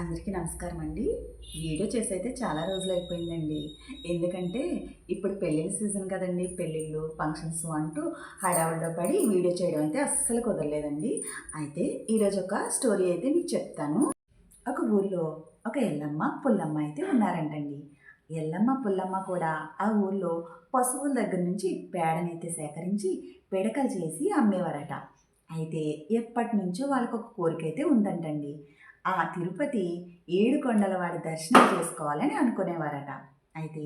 అందరికీ నమస్కారం అండి. వీడియో చేసి అయితే చాలా రోజులు అయిపోయిందండి. ఎందుకంటే ఇప్పుడు పెళ్ళిళ్ళ సీజన్ కదండి. పెళ్ళిళ్ళు ఫంక్షన్స్ అంటూ హడావుల్లో పడి వీడియో చేయడం అయితే అస్సలు కుదరలేదండి. అయితే ఈరోజు ఒక స్టోరీ అయితే మీకు చెప్తాను. ఒక ఊర్లో ఒక ఎల్లమ్మ పుల్లమ్మ అయితే ఉన్నారంటండి. ఎల్లమ్మ పుల్లమ్మ కూడా ఆ ఊర్లో పశువుల దగ్గర నుంచి పేడనైతే సేకరించి పిడకలు చేసి అమ్మేవారట. అయితే ఎప్పటి నుంచో వాళ్ళకు ఒక కోరిక అయితే ఉందంటండి. ఆ తిరుపతి ఏడు కొండల వాడి దర్శనం చేసుకోవాలని అనుకునేవారట. అయితే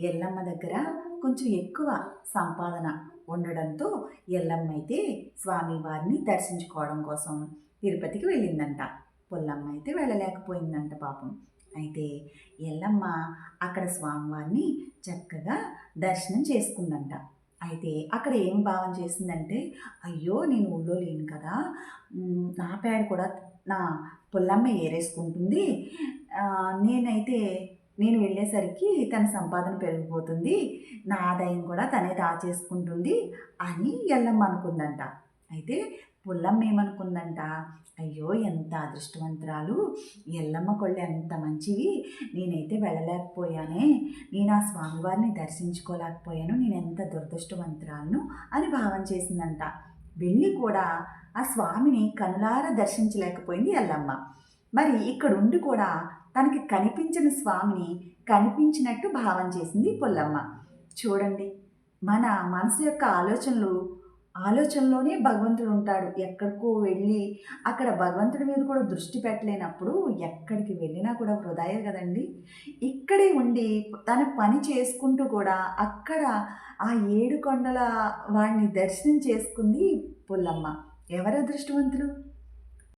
ఎల్లమ్మ దగ్గర కొంచెం ఎక్కువ సంపాదన ఉండడంతో ఎల్లమ్మ అయితే స్వామివారిని దర్శించుకోవడం కోసం తిరుపతికి వెళ్ళిందంట. పుల్లమ్మ అయితే వెళ్ళలేకపోయిందంట పాపం. అయితే ఎల్లమ్మ అక్కడ స్వామివారిని చక్కగా దర్శనం చేసుకుందంట. అయితే అక్కడ ఏం భావం చేసిందంటే అయ్యో నేను ఊళ్ళో లేను కదా. నా పేడ కూడా నా పుల్లమ్మ ఏరేసుకుంటుంది. నేనైతే నేను వెళ్ళేసరికి తన సంపాదన పెరిగిపోతుంది. నా ఆదాయం కూడా తనే దాచేసుకుంటుంది అని ఎల్లమ్మ అనుకుందంట. అయితే పుల్లమ్మ ఏమనుకుందంట? అయ్యో ఎంత అదృష్టవంతురాలు. ఎల్లమ్మ కొళ్ళు ఎంత మంచివి. నేనైతే వెళ్ళలేకపోయానే. నేను ఆ స్వామివారిని దర్శించుకోలేకపోయాను. నేను ఎంత దురదృష్టవంతురాలను అని భావం చేసిందంట. వెళ్ళి కూడా ఆ స్వామిని కనులారా దర్శించలేకపోయింది ఎల్లమ్మ. మరి ఇక్కడ ఉండి కూడా తనకి కనిపించిన స్వామిని కనిపించినట్టు భావం చేసింది పుల్లమ్మ. చూడండి మన మనసు యొక్క ఆలోచనలు ఆలోచనలోనే భగవంతుడు ఉంటాడు. ఎక్కడికో వెళ్ళి అక్కడ భగవంతుడి మీద కూడా దృష్టి పెట్టలేనప్పుడు ఎక్కడికి వెళ్ళినా కూడా వృధాయే కదండి. ఇక్కడే ఉండి తన పని చేసుకుంటూ కూడా అక్కడ ఆ ఏడు కొండల వాడిని దర్శనం చేసుకుంది పుల్లమ్మ. ఎవరు అదృష్టవంతులు?